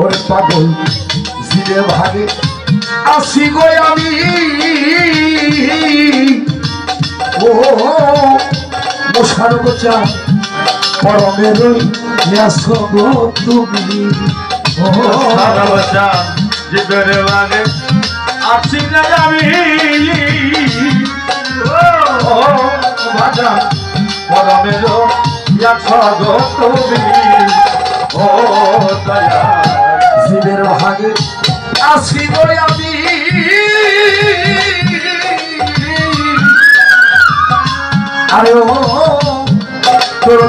ওরে পাগল জিরে ভাগে। আসি গো আমি। ও মশার গোচা পরমের ন্যাস গো তুমি। ও সারা বাচ্চা জীবের লাগে না আমি। ও বাজা পরমের গো তুমি। ও, দয়া। জিরের ভাগে আসি বলে আমি। আরে ও তোর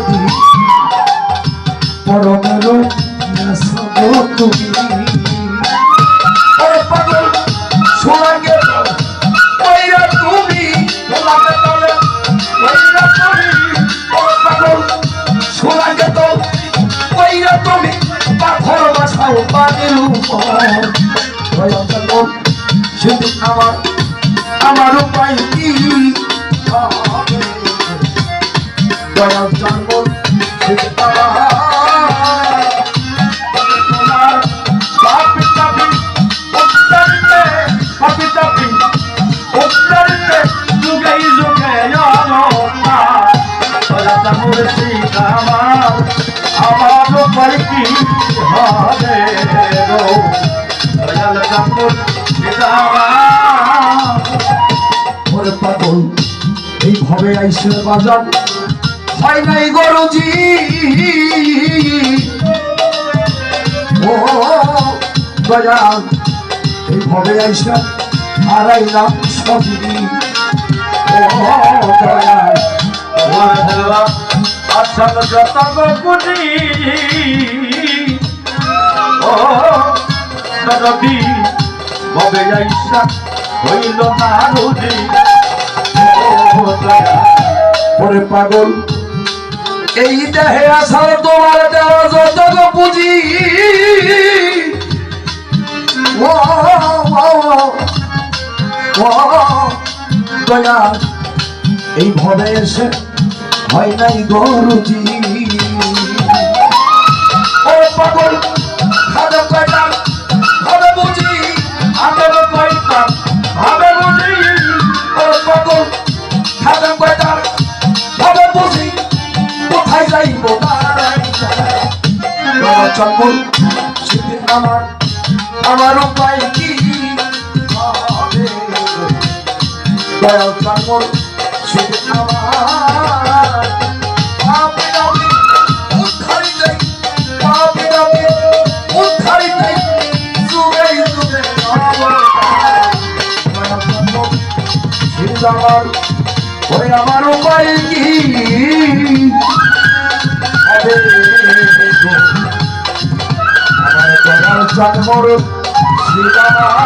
পরমের তুমি পানির উপর শুধু আমার আমার উপায় কি হবে? দয়া শুধু আমার কি হবে গো দয়াল কাপুর ওরে পাগল এই ভাবে আইসে বাজার হয় নাই গরুজি ও বাজার এই আইসে হারাইলাম সবই। ও, দয়াল। যত গুণি ও নদী ভবে যাইসা হইল না রুজি ওরে পাগল, এই দেহে আসার তোমার দেওয়া যত পুঁজি। ও দয়া এই ভবে এসে হয় নাই গরুজি ও পাগল খাদে কয়টা খাদে বুঝি আদর কইতা ভাবে বুঝি। ও পাগল খাদে কয়টা ভাবে বুঝি, কোথায় যাইব চম্বল, সেদিন আমার উপায় কি? দয়াল চম্বল আমার যুগে আমার উপায় কি আমার জন্মর শ্রীরাম